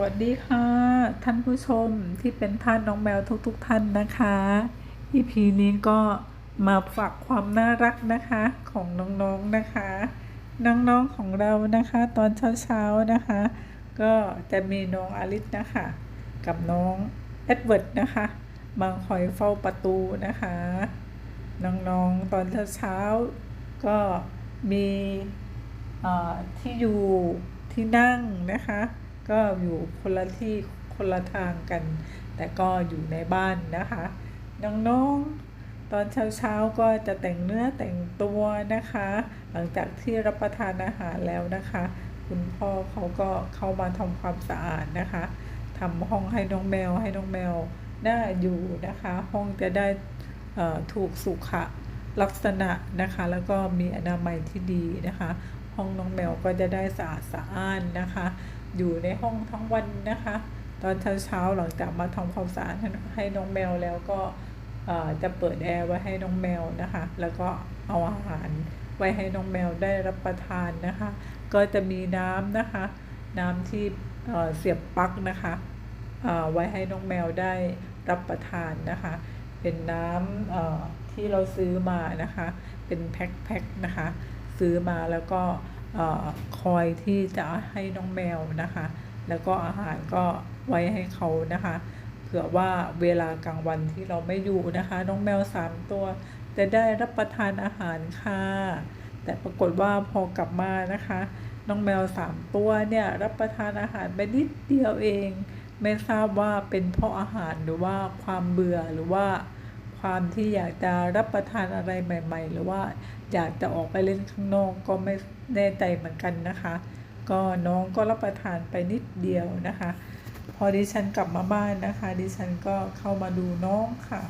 วัสดีค่ะ ท่านผู้ชมที่เป็นท่านน้องแมวทุกๆทท่านนะคะ EP นี้ก็มาฝากความน่ารักนะคะของน้องๆนะคะ น้องๆของเรานะคะ ตอนเช้าๆนะคะ ก็จะมีน้องอลิสนะคะ กับน้องเอ็ดเวิร์ดนะคะมาคอยเฝ้าประตูนะคะ น้องๆตอนเช้าๆก็มีที่อยู่ที่นั่งนะคะ ก็อยู่คนละที่คนละทางกัน แต่ก็อยู่ในบ้านนะคะ น้องๆ ตอนเช้าๆก็จะแต่งเนื้อแต่งตัวนะคะ หลังจากที่รับประทานอาหารแล้วนะคะ คุณพ่อเขาก็เข้ามาทำความสะอาดนะคะทำห้องให้น้องแมวให้น้องแมวได้อยู่นะคะ ห้องจะได้ถูกสุขลักษณะนะคะ แล้วก็มีอนามัยที่ดีนะคะ ห้องน้องแมวก็จะได้สะอาดสะอ้านนะคะ อยู่ในห้องทั้งวันนะคะ ตอนเช้าหลังจากมาทำความสะอาดให้น้องแมวแล้วก็จะเปิดแอร์ไว้ให้น้องแมวนะคะ แล้วก็เอาอาหารไว้ให้น้องแมวได้รับประทานนะคะ ก็จะมีน้ำนะคะ น้ำที่เอ่อเสียบปลั๊กนะคะไว้ให้น้องแมวได้รับประทานนะคะ เป็นน้ำที่เราซื้อมานะคะ เป็นแพ็คๆนะคะ ซื้อมาแล้วก็ คอยที่จะให้น้องแมวนะคะ แล้วก็อาหารก็ไว้ให้เขานะคะ เผื่อว่าเวลากลางวันที่เราไม่อยู่นะคะ น้องแมวสามตัวจะได้รับประทานอาหารค่ะ แต่ปรากฏว่าพอกลับมานะคะ น้องแมวสามตัวเนี่ยรับประทานอาหารไปนิดเดียวเอง ไม่ทราบว่าเป็นเพราะอาหารหรือว่าความเบื่อหรือว่า ความที่อยากจะรับประทานอะไรใหม่ ๆ หรือว่าอยากจะออกไปเล่นข้างนอกก็ไม่แน่ใจเหมือนกันนะคะ ก็น้องก็รับประทานไปนิดเดียวนะคะ พอดิฉันกลับมาบ้านนะคะ ดิฉันก็เข้ามาดูน้องค่ะ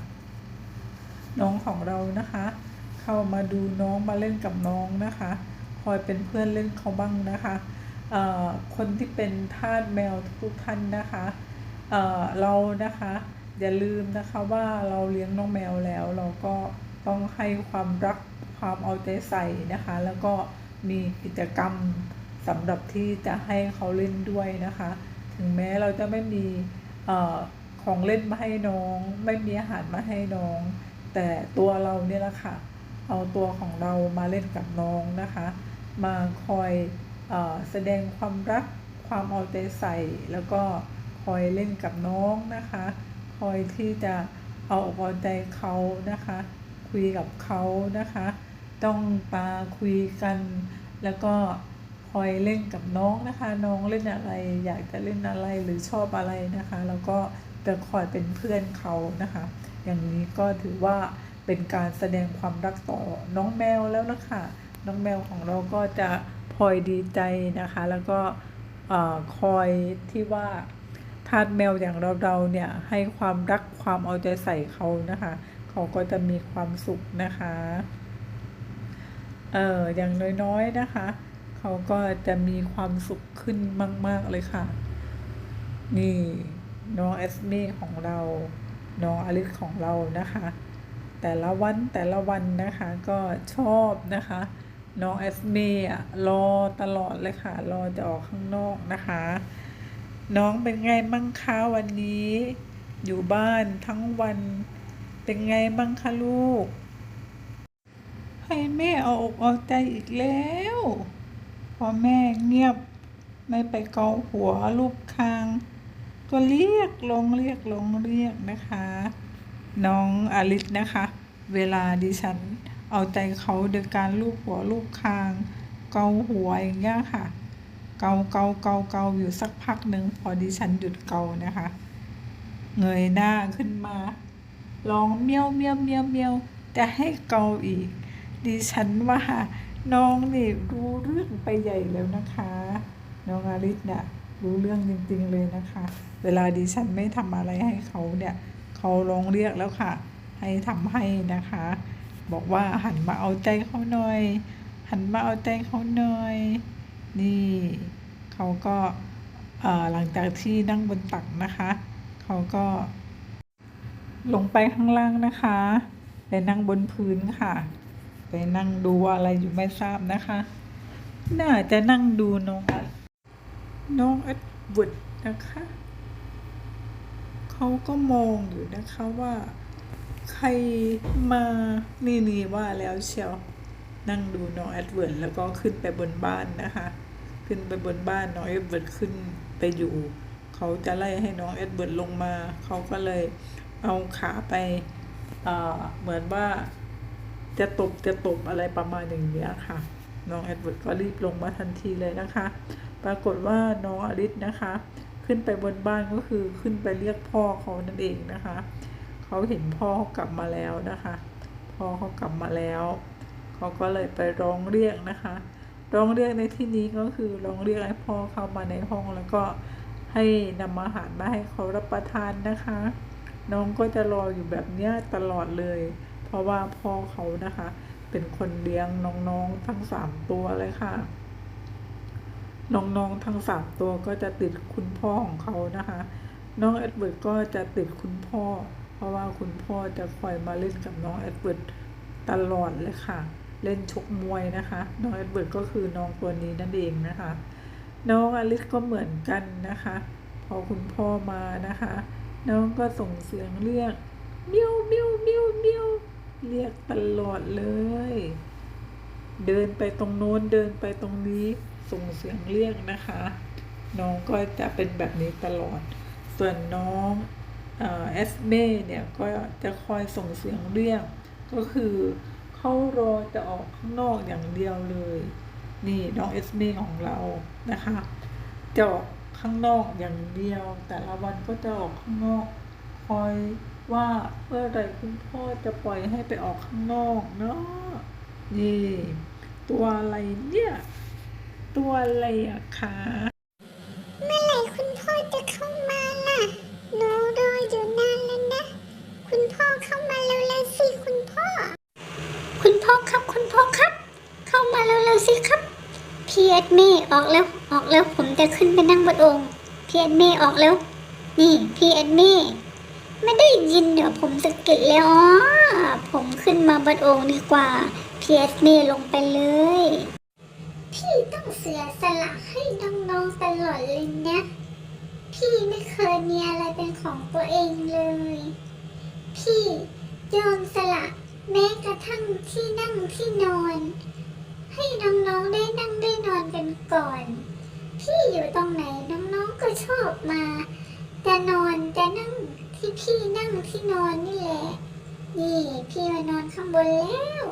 น้องของเรานะคะ เข้ามาดูน้องมาเล่นกับน้องนะคะคอยเป็นเพื่อนเล่นเขาบ้างนะคะคนที่เป็นทาสแมวทุกท่านนะคะเเรานะคะ อย่าลืมนะคะว่าเราเลี้ยงน้องแมวแล้ว เราก็ต้องให้ความรักความเอาใจใส่นะคะ แล้วก็มีกิจกรรมสำหรับที่จะให้เขาเล่นด้วยนะคะ ถึงแม้เราจะไม่มีอของเล่นมาให้น้อง ไม่มีอาหารมาให้น้อง แต่ตัวเราเนี่ยแหละค่ะเอาตัวของเรามาเล่นกับน้องนะคะ มาคอยอแสดงความรักความเอาใจใส่ แล้วก็คอยเล่นกับน้องนะคะ คอยที่จะเอาอกเอาใจเขานะคะ คุยกับเขานะคะ ต้องตาคุยกัน แล้วก็คอยเล่นกับน้องนะคะ น้องเล่นอะไร อยากจะเล่นอะไรหรือชอบอะไรนะคะ แล้วก็จะคอยเป็นเพื่อนเขานะคะ อย่างนี้ก็ถือว่าเป็นการแสดงความรักต่อน้องแมวแล้วนะคะน้องแมวของเราก็จะพลอยดีใจนะคะ แล้วก็อคอยที่ว่า ทาสแมวอย่างเราเราๆเนี่ยให้ความรักความเอาใจใส่เขานะคะ เขาก็จะมีความสุขนะคะ เอออย่างน้อยๆนะคะ เขาก็จะมีความสุขขึ้นมาก ๆเลยค่ะ นี่น้องเอสเม่ของเราน้องอลิสของเรานะคะ แต่ละวันแต่ละวันนะคะก็ชอบนะคะน้องเอสเม่อะรอตลอดเลยค่ะ รอจะออกข้างนอกนะคะ น้องเป็นไงบ้างคะวันนี้ อยู่บ้านทั้งวัน เป็นไงบ้างคะลูก ให้แม่เอาอกเอาใจอีกแล้ว พอแม่เงียบ ไม่ไปเกาหัวลูกคาง ก็เรียกลงเรียกลงเรียกนะคะ น้องอลิสนะคะ เวลาดิฉันเอาใจเขาโดยการลูบหัวลูบคาง เกาหัวอย่างเงี้ยค่ะ เกาเกาเกาเกาอยู่สักพักหนึ่งพอดิฉันหยุดเกานะคะ เงยหน้าขึ้นมาร้องเมียวเมียวเมียวเมียวจะให้เกาอีก ดิฉันว่าน้องนี่รู้เรื่องไปใหญ่แล้วนะคะ น้องอาริสเนี่ยรู้เรื่องจริงๆเลยนะคะ เวลาดิฉันไม่ทำอะไรให้เขาเนี่ยเขาร้องเรียกแล้วค่ะ ให้ทำให้นะคะ บอกว่าหันมาเอาใจเขาหน่อย หันมาเอาใจเขาหน่อย นี่เขาก็หลังจากที่นั่งบนตักนะคะเขาก็ลงไปข้างล่างนะคะไปนั่งบนพื้นค่ะ ไปนั่งดูอะไรอยู่ไม่ทราบนะคะ น่าจะนั่งดูน้องน้องเอ็ดเวิร์ดนะคะเขาก็มองอยู่นะคะว่า ใครมานี่นี่ว่าแล้วเชียวนั่งดูน้องแอดเวิร์ดแล้วก็ขึ้นไปบนบ้านนะคะ ขึ้นไปบนบ้านน้องแอดเวิร์ดขึ้นไปอยู่ เขาจะไล่ให้น้องแอดเวิร์ดลงมา เขาก็เลยเอาขาไปเอ่อเหมือนว่าจะตบจะตบอะไรประมาณอย่างเนี้ยค่ะ น้องแอดเวิร์ดก็รีบลงมาทันทีเลยนะคะ ปรากฏว่าน้องอลิสนะคะ ขึ้นไปบนบ้านก็คือขึ้นไปเรียกพ่อเขานั่นเองนะคะ เขาเห็นพ่อเขากลับมาแล้วนะคะ พ่อเขากลับมาแล้ว เขาก็เลยไปร้องเรียกนะคะ ร้องเรียกในที่นี้ก็คือร้องเรียกให้พ่อเข้ามาในห้องแล้วก็ให้นำอาหารมาให้เขารับประทานนะคะ น้องก็จะรออยู่แบบเนี้ยตลอดเลย เพราะว่าพ่อเขานะคะ เป็นคนเลี้ยงน้องๆทั้งสามตัวเลยค่ะ น้องๆทั้งสามตัวก็จะติดคุณพ่อของเขานะคะ น้องเอ็ดเวิร์ดก็จะติดคุณพ่อ เพราะว่าคุณพ่อจะคอยมาเล่นกับน้องเอ็ดเวิร์ดตลอดเลยค่ะ เล่นชกมวยนะคะ น้องเอ็ดเวิร์ดก็คือน้องตัวนี้นั่นเองนะคะ น้องอลิสก็เหมือนกันนะคะ พอคุณพ่อมานะคะ น้องก็ส่งเสียงเรียกมิวมิวมิวมิวเรียกตลอดเลย เดินไปตรงโน้นเดินไปตรงนี้ส่งเสียงเรียกนะคะ น้องก็จะเป็นแบบนี้ตลอด ส่วนน้องเอสเม่เนี่ยก็จะคอยส่งเสียงเรียกก็คือ เขารอจะออกข้างนอกอย่างเดียวเลย นี่น้องเอสเม่ของเรานะคะจะออกข้างนอกอย่างเดียว แต่ละวันก็จะออกข้างนอกคอยว่าเมื่อไรคุณพ่อจะปล่อยให้ไปออกข้างนอกเนาะนี่ตัวอะไรเนี่ย ตัวอะไรอะคะเมื่อไหร่คุณพ่อจะเข้ามาล่ะหนูรออยู่นานแล้วนะ คุณพ่อเข้ามาเร็ว คุณพ่อครับคุณพ่อครับ เข้ามาเร็วๆสิครับพี่เอ็ดมี่ออกเร็วออกเร็วผมจะขึ้นไปนั่งบนองค์พี่เอ็ดมี่ออกเร็วนี่พี่เอ็ดมี่ไม่ได้ยินเดี๋ยวผมสะกิดแล้วอ๋อผมขึ้นมาบนองค์ดีกว่าพี่เอ็ดมี่ลงไปเลยพี่ต้องเสียสละให้น้องๆตลอดเลยนะพี่ไม่เคยมีอะไรเป็นของตัวเองเลย พี่ยอมสละ แม้กระทั่งที่นั่งที่นอน ให้น้องๆได้นั่งได้นอนกันก่อน พี่อยู่ตรงไหนน้องๆก็ชอบมาจะนอนจะนั่งที่พี่นั่งที่นอนนี่แหละ นี่พี่มานอนข้างบนแล้ว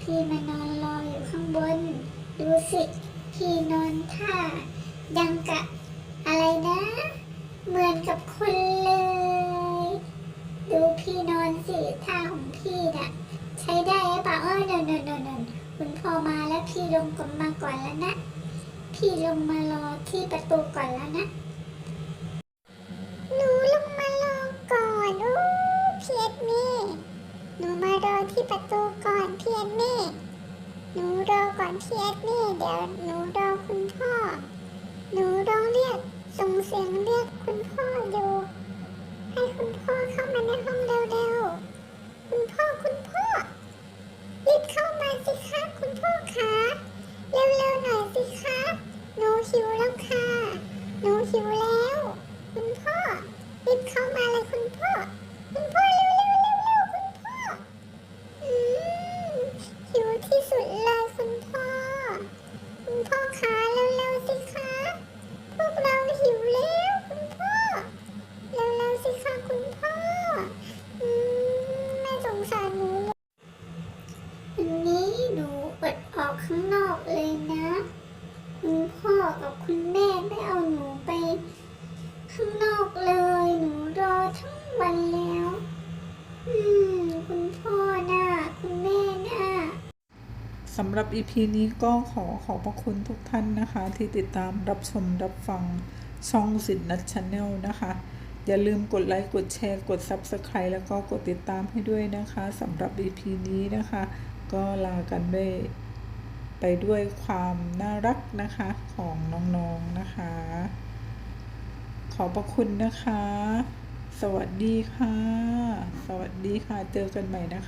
พี่มานอนรออยู่ข้างบน ดูสิพี่นอนท่ายังกะอะไรนะ เหมือนกับคนเลย ดูพี่นอนสิท่าของพี่น่ะ ใช้ได้หรือเปล่าเออเนนเนนเนนเนนคุณพ่อมาแล้วพี่ลงก่อนมาก่อน แล้วนะ พี่ลงมารอที่ประตูก่อนแล้วนะ หนูลงมารอก่อนโอ้พีเอ็ดมี่หนูมารอที่ประตูก่อนพีเอ็ดมี่หนูรอก่อนพีเอ็ดมี่เดี๋ยวหนูรอคุณพ่อ หนูร้องเรียกส่งเสียงเรียกคุณพ่ออยู่ ให้คุณพ่อเข้ามาในห้องเร็วๆ คุณพ่อคุณพ่อรีบเข้ามาสิคะคุณพ่อคะเร็วๆหน่อยสิคะหนูหิวแล้วค่ะ หนูหิวแล้ว คุณพ่อรีบเข้ามาเลยคุณพ่อ คุณพ่อเร็วๆเร็วๆคุณพ่อ อืมหิวที่สุดเลยคุณพ่อ คุณพ่อคะเร็วๆสิคะ พวกเราหิวแล้วคุณพ่อ เร็วๆสิคะคุณพ่อ อืมแม่สงสารหนูวันนี้หนูอดออกข้างนอกเลยนะ คุณพ่อกับคุณแม่ไม่เอาหนูไป ข้างนอกเลย หนูรอทั้งวันแล้ว อืม คุณพ่อน่ะ คุณแม่น่ะ สำ หรับ EP นี้ก็ขอขอบพระคุณทุกท่านนะคะ ที่ติดตามรับชมรับฟังช่องสิทธิ์นัทชาแนลนะคะ อย่าลืมกดไลค์ กดแชร์ กด Subscribe แล้วก็กดติดตามให้ด้วยนะคะสำหรับ EP นี้นะคะ ก็ลากันด้วยไปด้วยความน่ารักนะคะของน้องๆนะคะ ขอบพระคุณนะคะ สวัสดีค่ะ สวัสดีค่ะ เจอกันใหม่นะคะ